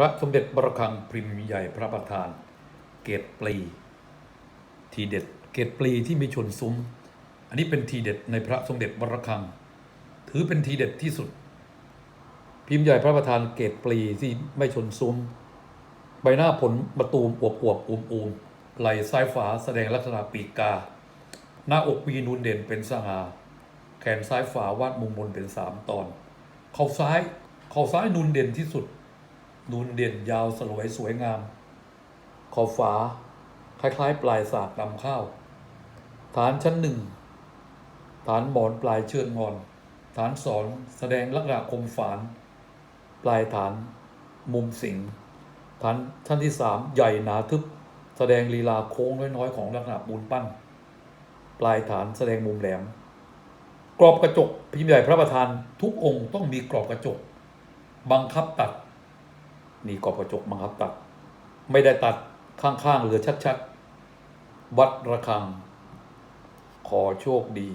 พระสมเด็จบระฆังพิมใหญ่พระประธาน เกตปลี ทีเด็ดเกตปลีที่มีชนซุ้ม อันนี้เป็นทีเด็ดในพระสมเด็จบระฆัง ถือเป็นทีเด็ดที่สุด พิมพ์ใหญ่พระประธานเกตปลีที่ไม่ชนซุ้ม ใบหน้าผลประตูมอวบอวบอูมอูมไหลซ้ายฝาแสดงลักษณะปีกกา หน้าอกวีนูนเด่นเป็นสง่าแขนซ้ายฝาวาดมุมมนเป็นสามตอน เข่าซ้าย เข่าซ้ายนูนเด่นที่สุด นูนเด่นยาวสลวยสวยงามข่าฝา คล้ายๆ ปลายสากนำข้าว ฐานชั้นหนึ่ง ฐานหมอนปลายเชือกงอน ฐานสองแสดงลักษณะคมฝาน ปลายฐานมุมสิงฐานชั้นที่สามใหญ่หนาทึบ แสดงลีลาโค้งน้อยๆ ของลักษณะปูนปั้น ปลายฐานแสดงมุมแหลม กรอบกระจกพิมพ์ใหญ่พระประธานทุกองค์ต้องมีกรอบกระจก บังคับตัด นี่กอบกระจกบังคับตัด ไม่ได้ตัดข้างๆเหลือชัดๆ วัดระฆัง ขอโชคดี